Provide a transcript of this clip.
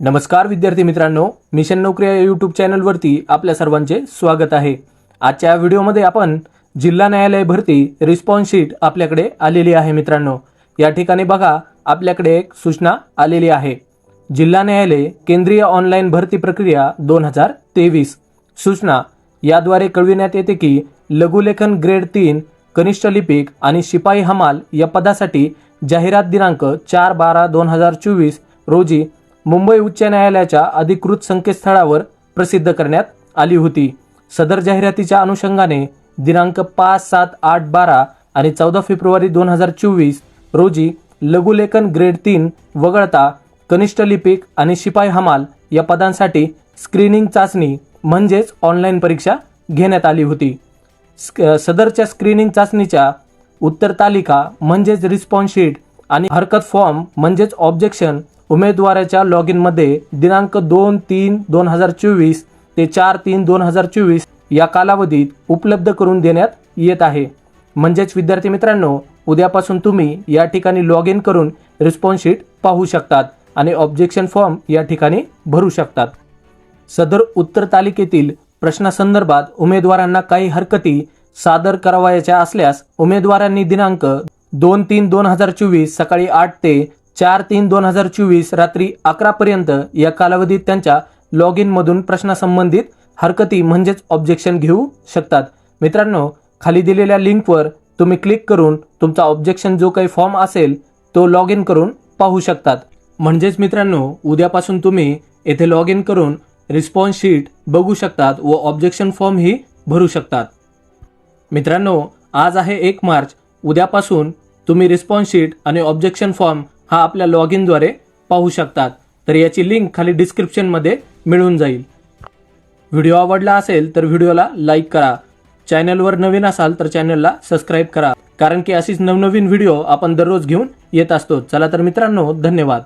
नमस्कार विद्यार्थी मित्रांनो. मिशन नोकरी या यूट्यूब चॅनलवरती आपल्या सर्वांचे स्वागत आहे. आजच्या व्हिडिओमध्ये आपण जिल्हा न्यायालय भरती रिस्पॉन्स शीट आपल्याकडे आलेली आहे मित्रांनो. या ठिकाणी बघा आपल्याकडे एक सूचना आलेली आहे. जिल्हा न्यायालय केंद्रीय ऑनलाईन भरती प्रक्रिया दोन हजार तेवीस. सूचना याद्वारे कळविण्यात येते की लघुलेखन ग्रेड तीन कनिष्ठ लिपिक आणि शिपाई हमाल या पदासाठी जाहिरात दिनांक चार बारा दोन हजार चोवीस रोजी मुंबई उच्च न्यायालयाच्या अधिकृत संकेतस्थळावर प्रसिद्ध करण्यात आली होती. सदर जाहिरातीच्या अनुषंगाने दिनांक पाच सात आठ बारा आणि चौदा फेब्रुवारी दोन हजार चोवीस रोजी लघुलेखन ग्रेड तीन वगळता कनिष्ठ लिपिक आणि शिपाई हमाल या पदांसाठी स्क्रीनिंग चाचणी म्हणजेच ऑनलाईन परीक्षा घेण्यात आली होती. स्क- सदरच्या स्क्रीनिंग चाचणीच्या उत्तर तालिका म्हणजेच रिस्पॉन्स शीट आणि हरकत फॉर्म म्हणजेच ऑब्जेक्शन उमेदवाराच्या लॉग इनमध्ये दिनांक दोन तीन दोन हजार चोवीस ते चार तीन दोन हजार चोवीस या कालावधीत उपलब्ध करून देण्यात येत आहे. म्हणजेच विद्यार्थी मित्रांनो उद्यापासून तुम्ही या ठिकाणी लॉग इन करून रिस्पॉन्स शीट पाहू शकतात आणि ऑब्जेक्शन फॉर्म या ठिकाणी भरू शकतात. सदर उत्तर तालिकेतील प्रश्नासंदर्भात उमेदवारांना काही हरकती सादर करावयाच्या असल्यास उमेदवारांनी दिनांक दोन तीन दोन हजार चोवीस सकाळी आठ ते चार तीन दोन हजार चोवीस रात्री अकरा पर्यंत या कालावधीत त्यांच्या लॉग इन मधून प्रश्नासंबंधित हरकती म्हणजेच ऑब्जेक्शन घेऊ शकतात. मित्रांनो खाली दिलेल्या लिंकवर तुम्ही क्लिक करून तुमचा ऑब्जेक्शन जो काही फॉर्म असेल तो लॉग इन करून पाहू शकतात. म्हणजेच मित्रांनो उद्यापासून तुम्ही येथे लॉग इन करून रिस्पॉन्स शीट बघू शकतात व ऑब्जेक्शन फॉर्मही भरू शकतात. मित्रांनो आज आहे एक मार्च. उद्यापासून तुम्ही रिस्पॉन्स शीट आणि ऑब्जेक्शन फॉर्म हा आपल्या लॉग इनद्वारे पाहू शकतात. तर याची लिंक खाली डिस्क्रिप्शनमध्ये मिळून जाईल. व्हिडिओ आवडला असेल तर व्हिडिओला लाईक करा. चॅनलवर नवीन असाल तर चॅनलला सबस्क्राईब करा. कारण की अशीच नवनवीन व्हिडिओ आपण दररोज घेऊन येत असतो. चला तर मित्रांनो धन्यवाद.